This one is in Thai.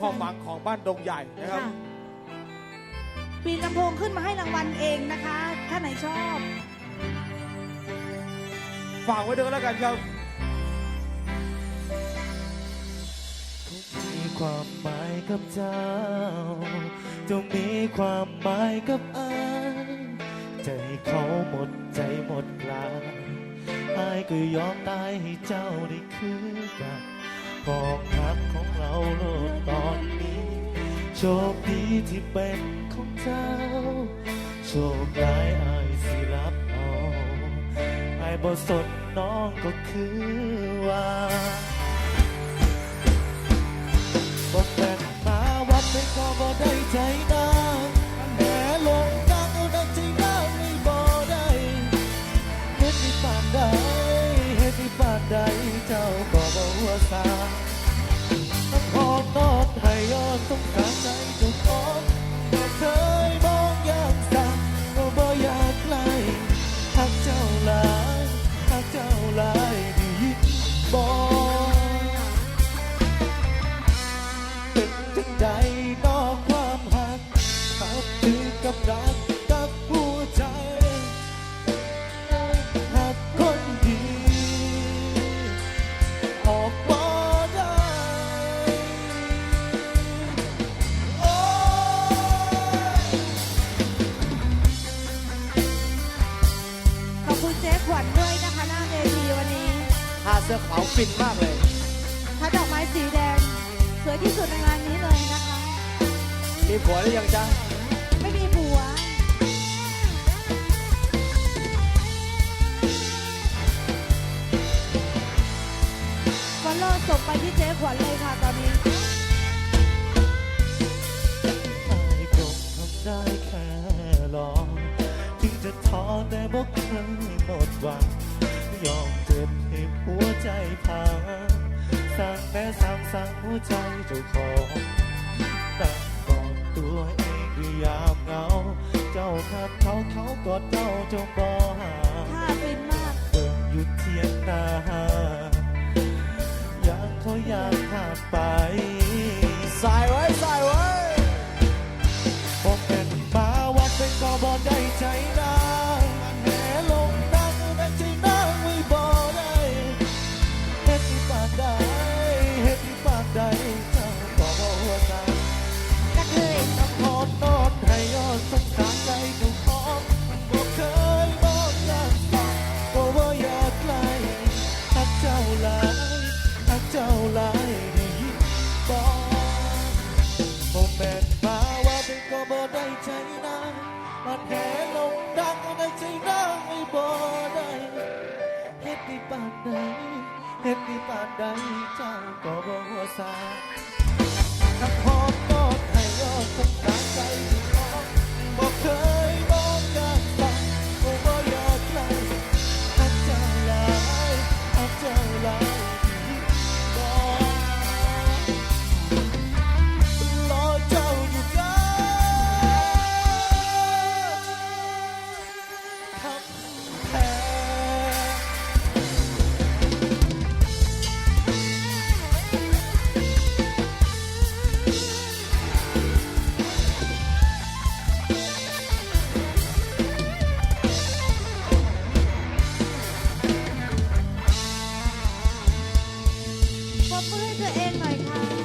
ความหวังของบ้านดงใหญ่นะครับ ค่ะปีนลำโพงขึ้นมาให้รางวัลเองนะคะ ถ้าไหนชอบ ฝากไว้ด้วยแล้วกันครับมีความหมายกับเจ้า จงมีความหมายกับอายใจเขาหมดใจหมดกลางอายก็ยอมตายให้เจ้าได้คืนกันกองทัพของเราโลกตอนนี้ โชคดีที่เป็นของเจ้า โชคร้ายอายสิรับเอาไอายบ่สนน้องก็คือว่าบอกแบ่งมาวัดไม่ก็บ่ได้ใจนางแหมลงกลางเอาได้ใจนางไม่บ่ได้เฮ็ดที่ปานใดเฮ็ดที่ปานใดเจ้าก็บ่หัวสาต้องขอบนอกให้ย้อนสง ใดนอกความหักขับถึงกับรักกับหัวใจหักคนดีออกมาได้ โอ้ย ขอบคุณเจ๊ขวัญด้วยนะคะหน้าเวทีวันนี้ทาเสื้อขาวฟินมากเลย ถ้าดอกไม้สีแดง สวยที่สุดในงานนี้เลยนะคะ มีผัวหรือยังจ๊ะไม่มีผัว ฟอลโล่ส่งไปที่เจ๊ขวัญเลยค่ะตอนนี้อายคงทำได้แค่รอถึงจะท้อแต่บอกเคยหมดหวังยอมเจ็บให้หัวใจพังสร้างแต่สร้างสร้างหัวใจเจ้าของ เจ้าขัดเขาเขากอดเจ้าจงบ่หา ดที่ปานใดเฮ็ดที่ปานใดเจ้าก็บ่สาน้ำหอมนอนให้ยอดสง บมือให้ตัวเองหน่อยค่ะ